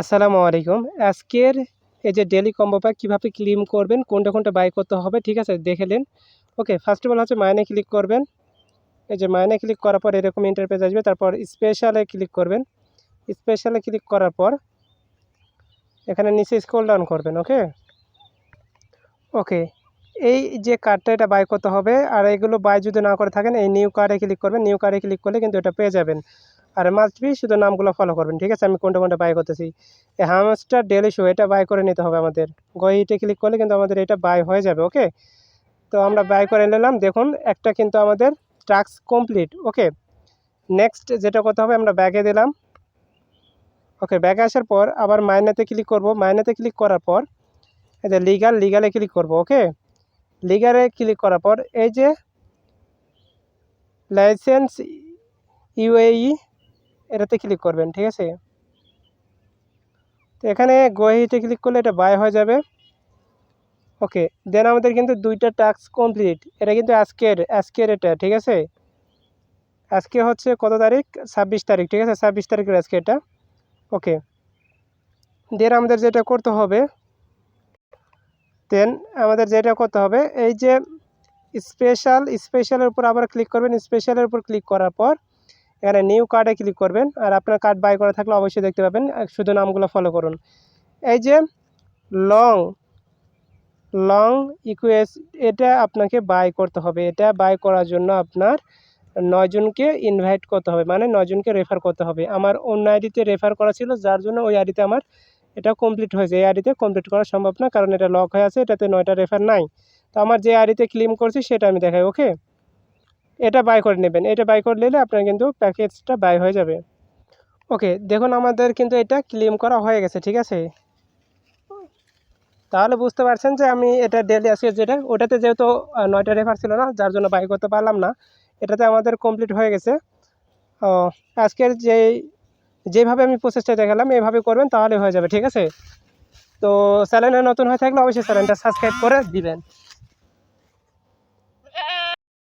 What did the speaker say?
আসসালামু আলাইকুম। আজকের এই যে ডেলি কম্বো প্যাক কীভাবে ক্লেম করবেন, কোনটা কোনটা বাই করতে হবে, ঠিক আছে? দেখে নিন। ওকে ফার্স্ট অফ অল হচ্ছে মাইনে ক্লিক করবেন। এই যে মাইনে ক্লিক করার পর এরকম ইন্টারপেজ আসবে, তারপর স্পেশালে ক্লিক করবেন। স্পেশালে ক্লিক করার পর এখানে নিচে স্ক্রল ডাউন করবেন ওকে ওকে এই যে কার্ডটা এটা বাই করতে হবে। আর এগুলো বাই যদি না করে থাকেন, এই নিউ কার্ডে ক্লিক করবেন। নিউ কার্ডে ক্লিক করলে কিন্তু এটা পেয়ে যাবেন। আর মাস্ট বি শুধু নামগুলো ফলো করবেন, ঠিক আছে? আমি কোনটা কোনটা বাই করতেছি। এই হামস্টার ডেলি শো এটা বাই করে নিতে হবে আমাদের। গইতে ক্লিক করলে কিন্তু আমাদের এটা বাই হয়ে যাবে ওকে তো আমরা বাই করে নিলাম, দেখুন, একটা কিন্তু আমাদের টাস্ক কমপ্লিট ওকে নেক্সট যেটা করতে হবে, আমরা ব্যাগে দিলাম। ওকে ব্যাগে আসার পর আবার মাইনেতে ক্লিক করব। মাইনেতে ক্লিক করার পর, এই যে লিগাল লিগালে ক্লিক করব ওকে লিগালে ক্লিক করার পর, এই যে লাইসেন্স ইউএই এটাতে ক্লিক করবেন, ঠিক আছে? তো এখানে গোয়াহিতে ক্লিক করলে এটা বাই হয়ে যাবে। ওকে দেন আমাদের কিন্তু দুইটা টাস্ক কমপ্লিট এটা কিন্তু আজকের আজকের এটা, ঠিক আছে? আজকে হচ্ছে কত তারিখ? ছাব্বিশ তারিখ, ঠিক আছে? ছাব্বিশ তারিখের আজকে এটা। ওকে দেন আমাদের যেটা করতে হবে দেন আমাদের যেটা করতে হবে, এই যে স্পেশাল স্পেশালের উপর আবার ক্লিক করবেন। স্পেশালের উপর ক্লিক করার পর এখানে নিউ কার্ডে ক্লিক করবেন আর আপনার কার্ড বাই করা থাকলে অবশ্যই দেখতে পাবেন শুধু নামগুলো ফলো করুন। এই যে লং লং ইকুয়েস এটা আপনাকে বাই করতে হবে। এটা বাই করার জন্য আপনার নয়জনকে ইনভাইট করতে হবে মানে নয়জনকে রেফার করতে হবে। আমার অন্য আইডিতে রেফার করা ছিল, যার জন্য ওই আইডিতে আমার এটা কমপ্লিট হয়েছে। এই আইডিতে কমপ্লিট করা সম্ভব না, কারণ এটা লক হয়ে আছে, এটাতে নয়টা রেফার নাই। তো আমার যে আইডিতে ক্লেম করছি, সেটা আমি দেখাই ওকে এটা বাই করে নেবেন। এটা বাই করে নিলে আপনার কিন্তু প্যাকেজটা বাই হয়ে যাবে। ওকে দেখুন আমাদের কিন্তু এটা ক্লেম করা হয়ে গেছে, ঠিক আছে? তাহলে বুঝতে পারছেন যে আমি এটা ডেলি আজকে যেটা, ওটাতে যেহেতু নয়টা রেফার ছিল না, যার জন্য বাই করতে পারলাম না, এটাতে আমাদের কমপ্লিট হয়ে গেছে। আজকের যে যেভাবে আমি প্রসেসটা দেখালাম, এভাবে করবেন, তাহলে হয়ে যাবে, ঠিক আছে? তো, চ্যানেলে নতুন হয়ে থাকলে অবশ্যই চ্যানেলটা সাবস্ক্রাইব করে দিবেন।